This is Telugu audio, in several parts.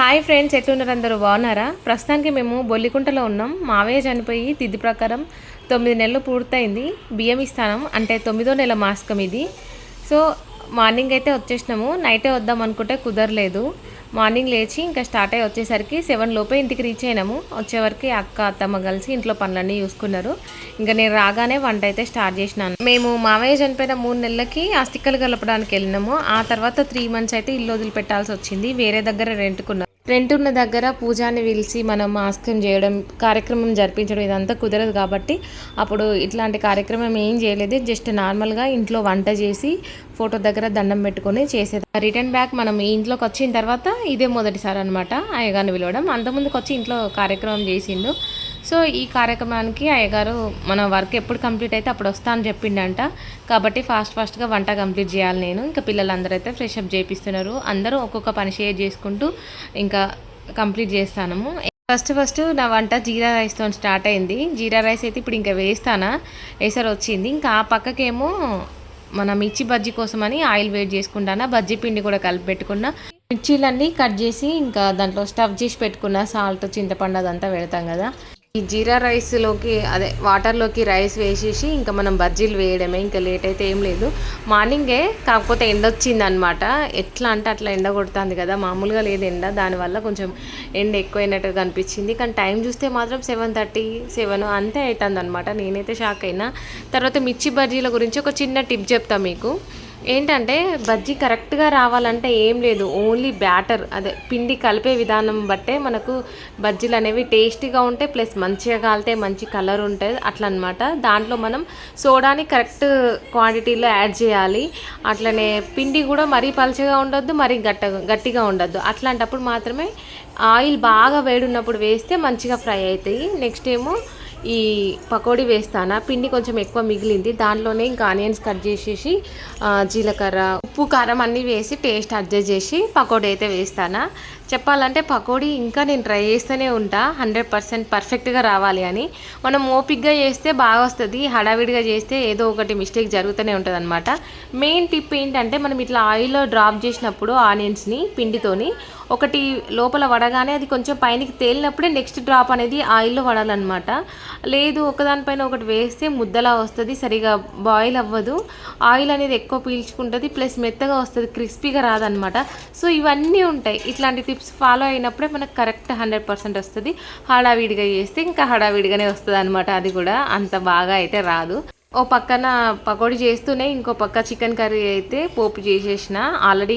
హాయ్ ఫ్రెండ్స్ ఎట్లున్నారు అందరూ? బాగున్నారా? ప్రస్తుతానికి మేము బొల్లికుంటలో ఉన్నాం. మావయ్య చనిపోయి తిథి ప్రకారం తొమ్మిది నెలలు పూర్తయింది. బియ్యం ఇస్తానం. అంటే తొమ్మిదో నెల మాస్కం ఇది. సో మార్నింగ్ అయితే వచ్చేసినాము. నైటే వద్దాం అనుకుంటే కుదరలేదు. మార్నింగ్ లేచి ఇంకా స్టార్ట్ అయ్యి వచ్చేసరికి సెవెన్ లోపే ఇంటికి రీచ్ అయినాము. వచ్చేవరకు అక్క అత్తమ్మ కలిసి ఇంట్లో పనులన్నీ చూసుకున్నారు. ఇంకా నేను రాగానే వంట అయితే స్టార్ట్ చేసినాను. మేము మామయ్య చనిపోయిన మూడు నెలలకి ఆ స్టిక్కలు కలపడానికి వెళ్ళినాము. ఆ తర్వాత త్రీ మంత్స్ అయితే ఇల్లు వదిలిపెట్టాల్సి వచ్చింది. వేరే దగ్గర రెంట్కున్నాం రెంట్ ఉన్న దగ్గర పూజాని పిలిచి మనం మాస్కం చేయడం కార్యక్రమం జరిపించడం ఇదంతా కుదరదు కాబట్టి అప్పుడు ఇట్లాంటి కార్యక్రమం ఏం చేయలేదు. జస్ట్ నార్మల్గా ఇంట్లో వంట చేసి ఫోటో దగ్గర దండం పెట్టుకొని చేసేది. రిటర్న్ బ్యాక్ మనం ఈ ఇంట్లోకి వచ్చిన తర్వాత ఇదే మొదటిసారి అనమాట అయ్యగారిని పిలవడం. అంతకుముందుకు వచ్చి ఇంట్లో కార్యక్రమం చేసిండు. సో ఈ కార్యక్రమానికి అయ్యగారు మన వర్క్ ఎప్పుడు కంప్లీట్ అయితే అప్పుడు వస్తా అని చెప్పిండంట. కాబట్టి ఫాస్ట్ ఫాస్ట్గా వంట కంప్లీట్ చేయాలి నేను. ఇంకా పిల్లలందరూ అయితే ఫ్రెష్ అప్ చేపిస్తున్నారు. అందరూ ఒక్కొక్క పని షేర్ చేసుకుంటూ ఇంకా కంప్లీట్ చేస్తాను ఫస్ట్ ఫస్ట్ నా వంట జీరా రైస్తో స్టార్ట్ అయింది. జీరా రైస్ అయితే ఇప్పుడు ఇంకా వేస్తానా? వేసరి వచ్చింది. ఇంకా ఆ పక్కకేమో మన మిర్చి బజ్జీ కోసమని ఆయిల్ వేడి చేసుకుంటానా? బజ్జీ పిండి కూడా కలిపి పెట్టుకున్నా. మిర్చీలన్నీ కట్ చేసి ఇంకా దాంట్లో స్టఫ్ చేసి పెట్టుకున్న. సాల్ట్ చింతపండు అదంతా పెడతాం కదా. ఈ జీరా రైస్లోకి అదే వాటర్లోకి రైస్ వేసేసి ఇంకా మనం బజ్జీలు వేయడమే ఇంకా లేట్ అయితే ఏం లేదు. మార్నింగే కాకపోతే ఎండ వచ్చింది అనమాట ఎట్లా అంటే అట్లా ఎండ కొడుతుంది కదా మామూలుగా లేదు ఎండ. దానివల్ల కొంచెం ఎండ ఎక్కువైనట్టు కనిపించింది. కానీ టైం చూస్తే మాత్రం సెవెన్ థర్టీ సెవెన్ అంతే అవుతుంది అనమాట నేనైతే షాక్ అయినా. తర్వాత మిర్చి బజ్జీల గురించి ఒక చిన్న టిప్ చెప్తా మీకు. ఏంటంటే బజ్జీ కరెక్ట్గా రావాలంటే ఏం లేదు ఓన్లీ బ్యాటర్. అదే పిండి కలిపే విధానం బట్టే మనకు బజ్జీలు అనేవి టేస్టీగా ఉంటాయి ప్లస్ మంచిగా కాలితే మంచి కలర్ ఉంటుంది అట్లా అనమాట దాంట్లో మనం సోడాని కరెక్ట్ క్వాంటిటీలో యాడ్ చేయాలి. అట్లనే పిండి కూడా మరీ పలుచగా ఉండొద్దు మరీ గట్ట గట్టిగా ఉండొద్దు. అట్లాంటప్పుడు మాత్రమే ఆయిల్ బాగా వేడున్నప్పుడు వేస్తే మంచిగా ఫ్రై అవుతాయి. నెక్స్ట్ ఏమో ఈ పకోడీ వేస్తానా? పిండి కొంచెం ఎక్కువ మిగిలింది. దాంట్లోనే ఇంకా ఆనియన్స్ కట్ చేసేసి జీలకర్ర ఉప్పు కారం అన్నీ వేసి టేస్ట్ అడ్జస్ట్ చేసి పకోడీ అయితే వేస్తానా? చెప్పాలంటే పకోడీ ఇంకా నేను ట్రై చేస్తూనే ఉంటా. హండ్రెడ్ పర్సెంట్ పర్ఫెక్ట్గా రావాలి అని. మనం ఓపిక్గా చేస్తే బాగా వస్తుంది. హడావిడిగా చేస్తే ఏదో ఒకటి మిస్టేక్ జరుగుతూనే ఉంటుంది అనమాట మెయిన్ టిప్ ఏంటంటే మనం ఇట్లా ఆయిల్లో డ్రాప్ చేసినప్పుడు ఆనియన్స్ని పిండితోని ఒకటి లోపల వడగానే అది కొంచెం పైనకి తేలినప్పుడే నెక్స్ట్ డ్రాప్ అనేది ఆయిల్లో వడాలన్నమాట. లేదు ఒకదానిపైన ఒకటి వేస్తే ముద్దలా వస్తుంది సరిగా బాయిల్ అవ్వదు. ఆయిల్ అనేది ఎక్కువ పీల్చుకుంటుంది ప్లస్ మెత్తగా వస్తుంది క్రిస్పీగా రాదనమాట సో ఇవన్నీ ఉంటాయి. ఇట్లాంటి టిప్స్ ఫాలో అయినప్పుడే మనకు కరెక్ట్ హండ్రెడ్ పర్సెంట్ వస్తుంది. హడావిడిగా చేస్తే ఇంకా హడావిడిగానే వస్తుంది అనమాట అది కూడా అంత బాగా అయితే రాదు. ఓ పక్కన పకోడీ చేస్తూనే ఇంకో పక్క చికెన్ కర్రీ అయితే పోపు చేసేసిన. ఆల్రెడీ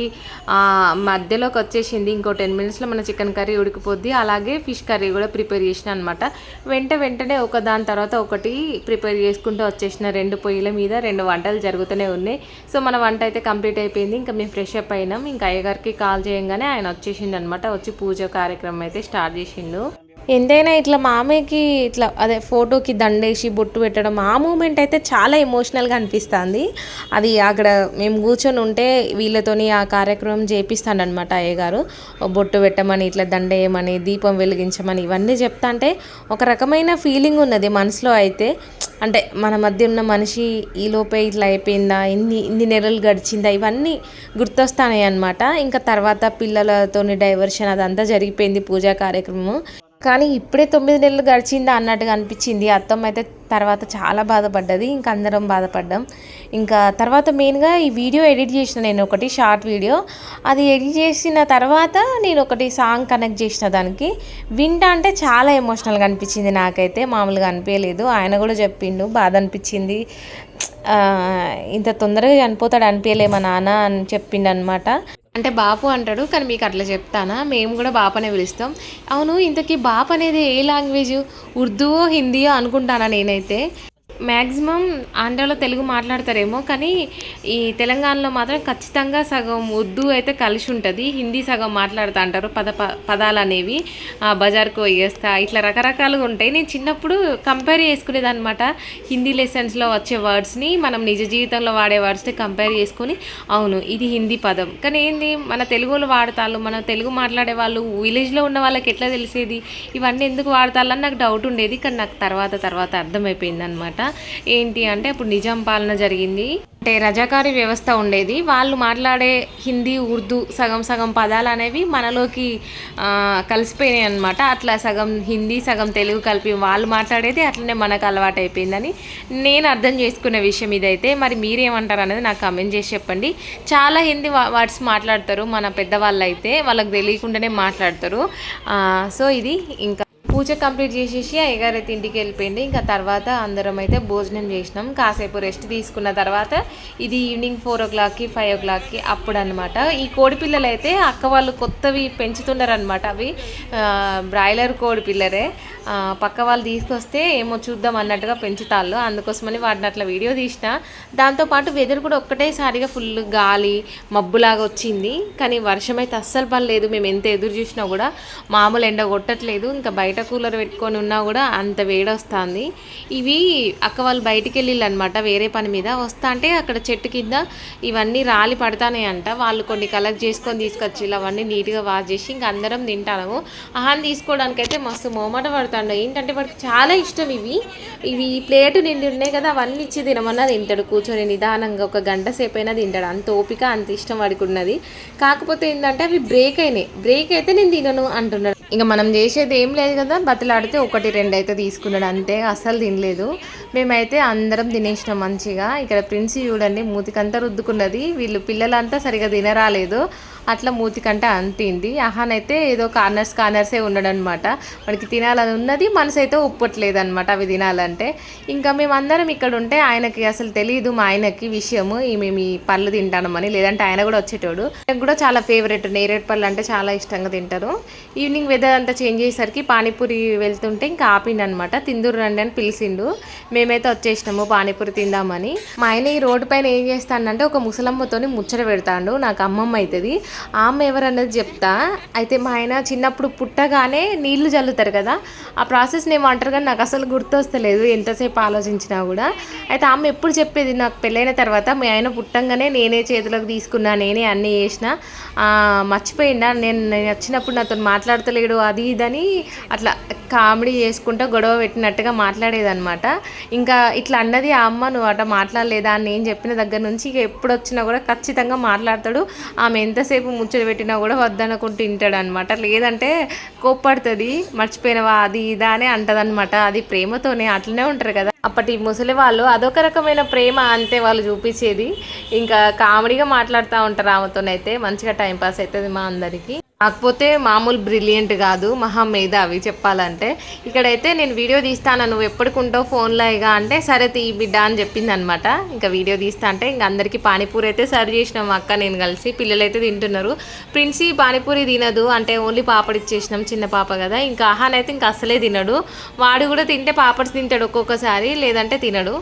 మధ్యలోకి వచ్చేసింది. ఇంకో టెన్ మినిట్స్లో మన చికెన్ కర్రీ ఉడికిపోద్ది. అలాగే ఫిష్ కర్రీ కూడా ప్రిపేర్ చేసిన అనమాట వెంట వెంటనే ఒక దాని తర్వాత ఒకటి ప్రిపేర్ చేసుకుంటూ వచ్చేసిన రెండు పొయ్యిల మీద రెండు వంటలు జరుగుతూనే ఉన్నాయి. సో మన వంట అయితే కంప్లీట్ అయిపోయింది. ఇంకా మేము ఫ్రెష్ అప్ అయినాం. ఇంకా అయ్యగారికి కాల్ చేయంగానే ఆయన వచ్చేసిండు అనమాట వచ్చి పూజ కార్యక్రమం అయితే స్టార్ట్ చేసిండు. ఎంతైనా ఇట్లా మామయ్యకి ఇట్లా అదే ఫోటోకి దండేసి బొట్టు పెట్టడం ఆ మూమెంట్ అయితే చాలా ఎమోషనల్గా అనిపిస్తుంది. అది అక్కడ మేము కూర్చొని ఉంటే వీళ్ళతోని ఆ కార్యక్రమం చేపిస్తాడనమాట అయ్యగారు బొట్టు పెట్టమని ఇట్లా దండేయమని దీపం వెలిగించమని ఇవన్నీ చెప్తా అంటే ఒక రకమైన ఫీలింగ్ ఉన్నది మనసులో అయితే. అంటే మన మధ్య ఉన్న మనిషి ఈ లోపే ఇట్లా అయిపోయిందా ఇన్ని ఇన్ని నెలలు గడిచిందా ఇవన్నీ గుర్తొస్తాయి అనమాట ఇంకా తర్వాత పిల్లలతోని డైవర్షన్ అదంతా జరిగిపోయింది పూజా కార్యక్రమం కానీ ఇప్పుడే తొమ్మిది నెలలు గడిచిందా అన్నట్టుగా అనిపించింది. అత్తమ్మ అయితే తర్వాత చాలా బాధపడ్డది. ఇంకా అందరం బాధపడ్డాం. ఇంకా తర్వాత మెయిన్గా ఈ వీడియో ఎడిట్ చేసిన నేను ఒకటి షార్ట్ వీడియో. అది ఎడిట్ చేసిన తర్వాత నేను ఒకటి సాంగ్ కనెక్ట్ చేసిన దానికి. వింటా అంటే చాలా ఎమోషనల్గా అనిపించింది నాకైతే. మామూలుగా అనిపించలేదు ఆయన కూడా చెప్పిండు బాధ అనిపించింది. ఇంత తొందరగా చనిపోతాడు అనిపించలే మా నాన్న అని చెప్పిండు అనమాట అంటే బాపు అంటాడు కానీ మీకు అట్లా చెప్తానా? మేము కూడా బాపనే పిలుస్తాం. అవును ఇంతకీ బాప్ అనేది ఏ లాంగ్వేజ్? ఉర్దూవో హిందీయో అనుకుంటానా నేనైతే? మ్యాక్సిమం ఆంధ్రాలో తెలుగు మాట్లాడతారేమో కానీ ఈ తెలంగాణలో మాత్రం ఖచ్చితంగా సగం ఉర్దూ అయితే కలిసి ఉంటుంది. హిందీ సగం మాట్లాడుతూ అంటారు పద ప- పదాలు అనేవి బజార్కు పోయేస్తా ఇట్లా రకరకాలుగా ఉంటాయి. నేను చిన్నప్పుడు కంపేర్ చేసుకునేదనమాట హిందీ లెసన్స్లో వచ్చే వర్డ్స్ని మనం నిజ జీవితంలో వాడే వర్డ్స్ని కంపేర్ చేసుకొని అవును ఇది హిందీ పదం. కానీ ఏంది మన తెలుగులో వాడతారు మన తెలుగు మాట్లాడే వాళ్ళు విలేజ్లో ఉన్న వాళ్ళకి ఎట్లా తెలిసేది? ఇవన్నీ ఎందుకు వాడతారని నాకు డౌట్ ఉండేది. కానీ నాకు తర్వాత తర్వాత అర్థమైపోయింది అనమాట ఏంటి అంటే అప్పుడు నిజాం పాలన జరిగింది. అంటే రజాకారి వ్యవస్థ ఉండేది. వాళ్ళు మాట్లాడే హిందీ ఉర్దూ సగం సగం పదాలు అనేవి మనలోకి కలిసిపోయినాయి అనమాట అట్లా సగం హిందీ సగం తెలుగు కలిపి వాళ్ళు మాట్లాడేది అట్లనే మనకు అలవాటు అయిపోయిందని నేను అర్థం చేసుకున్న విషయం ఇదైతే. మరి మీరేమంటారు అనేది నాకు కమెంట్ చేసి చెప్పండి. చాలా హిందీ వర్డ్స్ మాట్లాడతారు మన పెద్దవాళ్ళు అయితే వాళ్ళకి తెలియకుండానే మాట్లాడతారు. సో ఇది ఇంకా పూజ కంప్లీట్ చేసేసి అయ్యగారు అయితే ఇంటికి వెళ్ళిపోయింది ఇంకా తర్వాత అందరం అయితే భోజనం చేసినాం. కాసేపు రెస్ట్ తీసుకున్న తర్వాత ఇది ఈవినింగ్ ఫోర్ ఓ క్లాక్కి ఫైవ్ ఓ క్లాక్కి అప్పుడు అనమాట ఈ కోడి పిల్లలు అయితే అక్క వాళ్ళు కొత్తవి పెంచుతున్నారు అనమాట అవి బ్రాయిలర్ కోడి పిల్లరే. పక్క వాళ్ళు తీసుకొస్తే ఏమో చూద్దాం అన్నట్టుగా పెంచుతాళ్ళు. అందుకోసమని వాటిని అట్లా వీడియో తీసిన. దాంతోపాటు వెదర్ కూడా ఒక్కటేసారిగా ఫుల్ గాలి మబ్బులాగా వచ్చింది. కానీ వర్షం అయితే అస్సలు పడలేదు. మేము ఎంత ఎదురు చూసినా కూడా మామూలు ఎండ కొట్టట్లేదు. ఇంకా బయట కూలర్ పెట్టుకొని ఉన్నా కూడా అంత వేడి వస్తుంది ఇవి అక్క వాళ్ళు బయటికి వెళ్ళిళ్ళు అనమాట వేరే పని మీద. వస్తా అంటే అక్కడ చెట్టు కింద ఇవన్నీ రాలి పడతానే అంట వాళ్ళు కొన్ని కలెక్ట్ చేసుకొని తీసుకొచ్చి అవన్నీ నీట్గా వాష్ చేసి ఇంకా అందరం తింటాము ఆహారం తీసుకోవడానికైతే మస్తు మోమట పడతాడు. ఏంటంటే వాడికి చాలా ఇష్టం ఇవి. ఇవి ప్లేట్ నిండి ఉన్నాయి కదా అవన్నీ ఇచ్చి తినమన్నా తింటాడు. కూర్చొని నిదానంగా ఒక గంట సేపు అయినా తింటాడు. అంత ఓపిక అంత ఇష్టం వాడికి ఉన్నది. కాకపోతే ఏంటంటే అవి బ్రేక్ అయినాయి. బ్రేక్ అయితే నేను తినను అంటున్నాడు. ఇంకా మనం చేసేది ఏం లేదు కదా బతలాడితే ఒకటి రెండు అయితే తీసుకున్నాడు అంతే అస్సలు తినలేదు. మేమైతే అందరం తినేసినాం మంచిగా. ఇక్కడ ప్రిన్స్ చూడండి మూతికంతా రుద్దుకున్నది. వీళ్ళు పిల్లలంతా సరిగా తినరాలేదు. అట్లా మూతికంటే అంతింది అహానైతే ఏదో కార్నర్స్ కార్నర్సే ఉన్నాడనమాట వాడికి తినాలని ఉన్నది మనసు అయితే ఒప్పట్లేదు అనమాట అవి తినాలంటే. ఇంకా మేమందరం ఇక్కడ ఉంటే ఆయనకి అసలు తెలియదు మా ఆయనకి విషయము. ఈ మేము ఈ పళ్ళు తింటామని లేదంటే ఆయన కూడా వచ్చేటోడు. ఆయనకు కూడా చాలా ఫేవరెట్ నేరేడు పళ్ళు అంటే చాలా ఇష్టంగా తింటారు. ఈవినింగ్ వెదర్ అంతా చేంజ్ అయ్యేసరికి పానీపూరి వెళ్తుంటే ఇంకా ఆపిండు అనమాట తిందురు రండి అని పిలిచిండు మేమైతే వచ్చేసినాము పానీపూరి తిందామని. మా ఆయన ఈ రోడ్డు పైన ఏం చేస్తానంటే ఒక ముసలమ్మతోని ముచ్చట పెడతాడు. నాకు అమ్మమ్మ అవుతుంది ఆమె ఎవరన్నది చెప్తా. అయితే మా ఆయన చిన్నప్పుడు పుట్టగానే నీళ్ళు చల్లుతారు కదా ఆ ప్రాసెస్ని ఏమంటారు కానీ నాకు అసలు గుర్తొస్తలేదు ఎంతసేపు ఆలోచించినా కూడా. అయితే ఆమె ఎప్పుడు చెప్పేది నాకు పెళ్ళైన తర్వాత మీ ఆయన పుట్టంగానే నేనే చేతిలోకి తీసుకున్నా నేనే అన్నీ చేసిన ఆ, మర్చిపోయిందా నేను నేను వచ్చినప్పుడు నాతో మాట్లాడతలేడు అది ఇదని అట్లా కామెడీ చేసుకుంటూ గొడవ పెట్టినట్టుగా మాట్లాడేదన్నమాట. ఇంకా ఇట్లా అన్నది ఆ అమ్మ నువ్వు అట మాట్లాడలేదా? అని నేను చెప్పిన దగ్గర నుంచి ఇక ఎప్పుడు వచ్చినా కూడా ఖచ్చితంగా మాట్లాడతాడు. ఆమె ఎంతసేపు ముచ్చట పెట్టినా కూడా వద్దనుకుంటూ తింటాడు అనమాట లేదంటే కోప్పడుతుంది మర్చిపోయినవా అది ఇదా అని అంటదనమాట అది ప్రేమతోనే అట్లనే ఉంటారు కదా. అప్పటి ముసలి వాళ్ళు అదొక రకమైన ప్రేమ అంతే వాళ్ళు చూపించేది. ఇంకా కామెడీగా మాట్లాడుతూ ఉంటారు ఆమెతోనైతే. మంచిగా టైంపాస్ అవుతుంది మా అందరికీ. కాకపోతే మామూలు బ్రిలియంట్ కాదు మహా మేధావి చెప్పాలంటే. ఇక్కడైతే నేను వీడియో తీస్తాను నువ్వు ఎప్పటికుంటావు ఫోన్లో ఇక అంటే సరే తీ బిడ్డ అని చెప్పింది అనమాట ఇంకా వీడియో తీస్తా అంటే ఇంకా అందరికీ పానీపూరి అయితే సర్వ్ చేసినాం అక్క నేను కలిసి. పిల్లలు అయితే తింటున్నారు. ప్రిన్సీ పానీపూరి తినదు అంటే ఓన్లీ పాపడి ఇచ్చేసినాం చిన్న పాప కదా. ఇంకా ఆహాన్ అయితే ఇంకా అసలే తినడు. వాడు కూడా తింటే పాపడ్స్ తింటాడు ఒక్కొక్కసారి లేదంటే తినడు.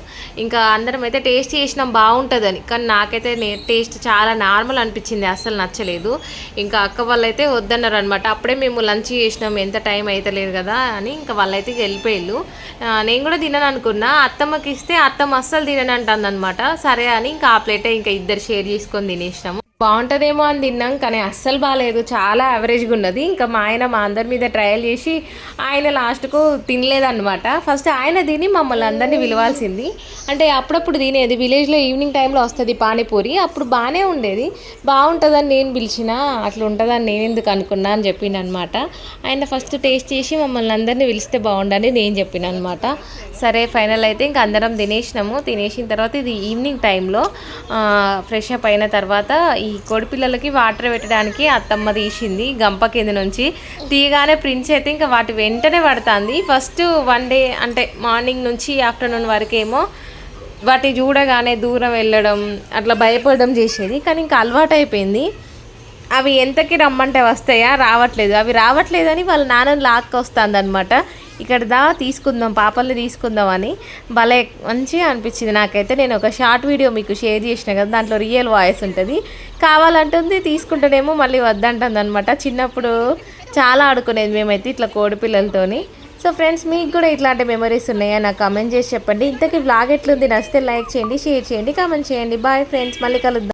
ఇంకా అందరం అయితే టేస్ట్ చేసినాం బాగుంటుందని. కానీ నాకైతే టేస్ట్ చాలా నార్మల్ అనిపించింది అసలు నచ్చలేదు. ఇంకా అక్క వాళ్ళైతే వద్దన్నారు అనమాట అప్పుడే మేము లంచ్ చేసినాం ఎంత టైం అవుతలేదు కదా అని ఇంకా వాళ్ళైతే వెళ్ళిపోయారు నేను కూడా తినను అనుకున్నా. అత్తమ్మకి ఇస్తే అత్తమ్మ అస్సలు తినను అంటుంది అనమాట సరే అని ఇంకా ఆ ప్లేటే ఇంకా ఇద్దరు షేర్ చేసుకొని తినేసినాము. బాగుంటుందేమో అని తిన్నాం కానీ అస్సలు బాగాలేదు చాలా యావరేజ్గా ఉన్నది. ఇంకా మా ఆయన మా అందరి మీద ట్రయల్ చేసి ఆయన లాస్ట్కు తినలేదన్నమాట. ఫస్ట్ ఆయన తిని మమ్మల్ని అందరినీ పిలవాల్సింది. అంటే అప్పుడప్పుడు తినేది. విలేజ్లో ఈవినింగ్ టైంలో వస్తుంది పానీపూరి. అప్పుడు బాగానే ఉండేది. బాగుంటుందని నేను పిలిచిన అట్లా ఉంటుందని నేను ఎందుకు అనుకున్నా అని చెప్పిండు అనమాట ఆయన ఫస్ట్ టేస్ట్ చేసి మమ్మల్ని అందరినీ పిలిస్తే బాగుండని నేను చెప్పిన అనమాట సరే ఫైనల్ అయితే ఇంక అందరం తినేసినాము. తినేసిన తర్వాత ఇది ఈవినింగ్ టైంలో ఫ్రెష్ అప్ అయిన తర్వాత ఈ కోడి పిల్లలకి వాటర్ పెట్టడానికి అత్తమ్మ తీసింది గంప కింద నుంచి. తీయగానే ప్రింట్స్ అయితే ఇంకా వాటి వెంటనే పడుతుంది. ఫస్ట్ వన్ డే అంటే మార్నింగ్ నుంచి ఆఫ్టర్నూన్ వరకేమో వాటి చూడగానే దూరం వెళ్ళడం అట్లా భయపడడం చేసేది. కానీ ఇంకా అలవాటు అయిపోయింది. అవి ఎంతకి రమ్మంటే వస్తాయా? రావట్లేదు. అవి రావట్లేదని వాళ్ళ నాన్న లాక్కొస్తుంది అనమాట ఇక్కడ దా తీసుకుందాం పాపల్ని తీసుకుందాం అని. భలే మంచిగా అనిపించింది నాకైతే. నేను ఒక షార్ట్ వీడియో మీకు షేర్ చేసిన కదా దాంట్లో రియల్ వాయిస్ ఉంటుంది. కావాలంటుంది తీసుకుంటేనేమో మళ్ళీ వద్దంటుంది అనమాట చిన్నప్పుడు చాలా ఆడుకునేది మేమైతే ఇట్లా కోడి పిల్లలతోని. సో ఫ్రెండ్స్ మీకు కూడా ఇట్లాంటి మెమరీస్ ఉన్నాయా? నాకు కమెంట్ చేసి చెప్పండి. ఇంతకీ బ్లాగ్ ఎట్లుంది? నచ్చితే లైక్ చేయండి షేర్ చేయండి కామెంట్ చేయండి. బాయ్ ఫ్రెండ్స్ మళ్ళీ కలుద్దాం.